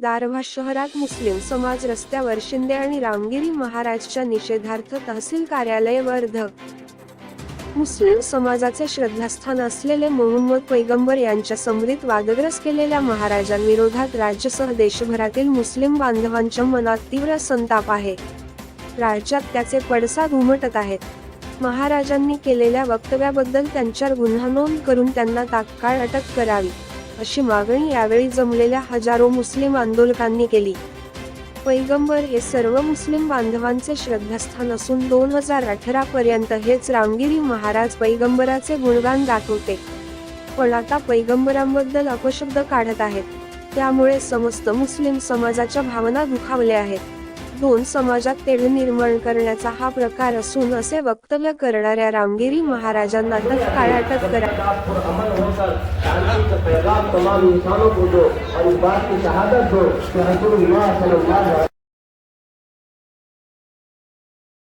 दारव्हा शहरात मुस्लिम समाज रस्त्यावर शिंदे आणि रामगिरी महाराजच्या निषेधार्थ तहसील कार्यालय वर्ध. मुस्लिम समाजाचे श्रद्धास्थान असलेले मोहम्मद पैगंबर यांच्या समरीत वादग्रस्त केलेल्या महाराजांविरोधात राज्यासह देशभरातील मुस्लिम बांधवांच्या मनात तीव्र संताप आहे. राज्यात त्याचे पडसाद उमटत आहेत. महाराजांनी केलेल्या वक्तव्याबद्दल त्यांच्यावर गुन्हा नोंद करून त्यांना तात्काळ अटक करावी. अशी मागणी यावेळी जमलेल्या हजारो मुस्लिम आंदोलकांनी केली. पैगंबर हे सर्व मुस्लिम बांधवांचे श्रद्धास्थान असून दोन हजार अठरा पर्यंत हेच रामगिरी महाराज पैगंबराचे गुणगान गात होते. पण आता पैगंबरांबद्दल अपशब्द काढत आहेत. त्यामुळे समस्त मुस्लिम समाजाच्या भावना दुखावल्या आहेत. दोन समाजात तेढ निर्माण करण्याचा हा प्रकार असून असे वक्तव्य करणाऱ्या रामगिरी महाराजांना तत्काळ अटक करा.